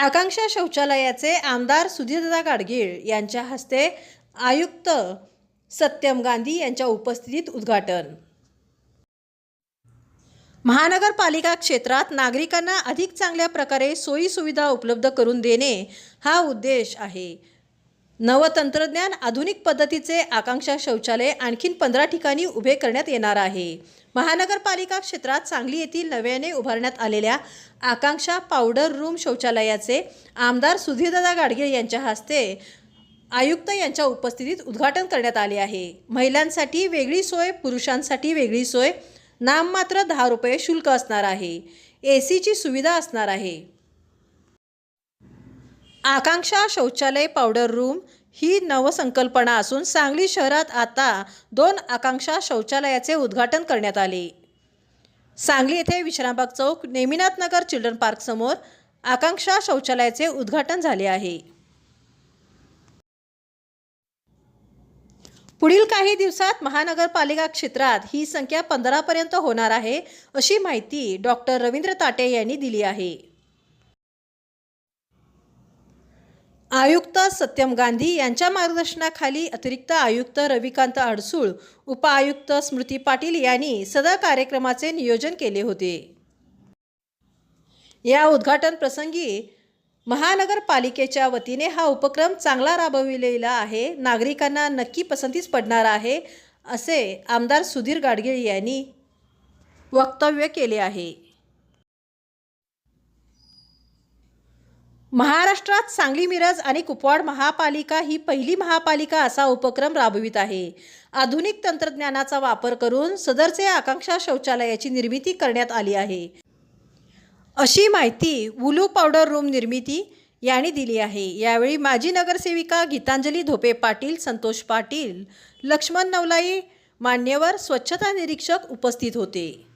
आकांक्षा शौचालयाचे आमदार सुधीरदा गाडगीळ यांच्या हस्ते आयुक्त सत्यम गांधी यांच्या उपस्थितीत उद्घाटन. महानगरपालिका क्षेत्रात नागरिकांना अधिक चांगल्या प्रकारे सोयी सुविधा उपलब्ध करून देणे हा उद्देश आहे. नवतंत्रज्ञान आधुनिक पद्धतीचे आकांक्षा शौचालय आणखीन पंधरा ठिकाणी उभे करण्यात येणार आहे. महानगरपालिका क्षेत्रात सांगली येथील नव्याने उभारण्यात आलेल्या आकांक्षा पावडर रूम शौचालयाचे आमदार सुधीरदादा गाडगे यांच्या हस्ते आयुक्त यांच्या उपस्थितीत उद्घाटन करण्यात आले आहे. महिलांसाठी वेगळी सोय पुरुषांसाठी वेगळी सोय नाममात्र दहा रुपये शुल्क असणार आहे. ए सीची सुविधा असणार आहे. आकांक्षा शौचालय पावडर रूम ही नवसंकल्पना असून सांगली शहरात आता दोन आकांक्षा शौचालयाचे उद्घाटन करण्यात आले. सांगली येथे विश्रामबाग चौक नेमिनाथ नगर चिल्ड्रन पार्कसमोर आकांक्षा शौचालयाचे उद्घाटन झाले आहे. पुढील काही दिवसात महानगरपालिका क्षेत्रात ही संख्या पंधरापर्यंत होणार आहे अशी माहिती डॉक्टर रवींद्र ताटे यांनी दिली आहे. आयुक्त सत्यम गांधी यांच्या मार्गदर्शनाखाली अतिरिक्त आयुक्त रविकांत अडसूळ उपआयुक्त स्मृती पाटील यांनी सदर कार्यक्रमाचे नियोजन केले होते. या उद्घाटन प्रसंगी महानगरपालिकेच्या वतीने हा उपक्रम चांगला राबविलेला आहे. नागरिकांना नक्की पसंतीस पडणार आहे असे आमदार सुधीर गाडगीळ यांनी वक्तव्य केले आहे. महाराष्ट्रात सांगली मिरज आणि कुपवाड महापालिका ही पहिली महापालिका असा उपक्रम राबवित आहे. आधुनिक तंत्रज्ञानाचा वापर करून सदरचे आकांक्षा शौचालयाची निर्मिती करण्यात आली आहे. अशी माहिती वुलू पावडर रूम निर्मिती यांनी दिली आहे. यावेळी माजी नगरसेविका गीतांजली धोपे पाटील संतोष पाटील लक्ष्मण नवलाई मान्यवर स्वच्छता निरीक्षक उपस्थित होते.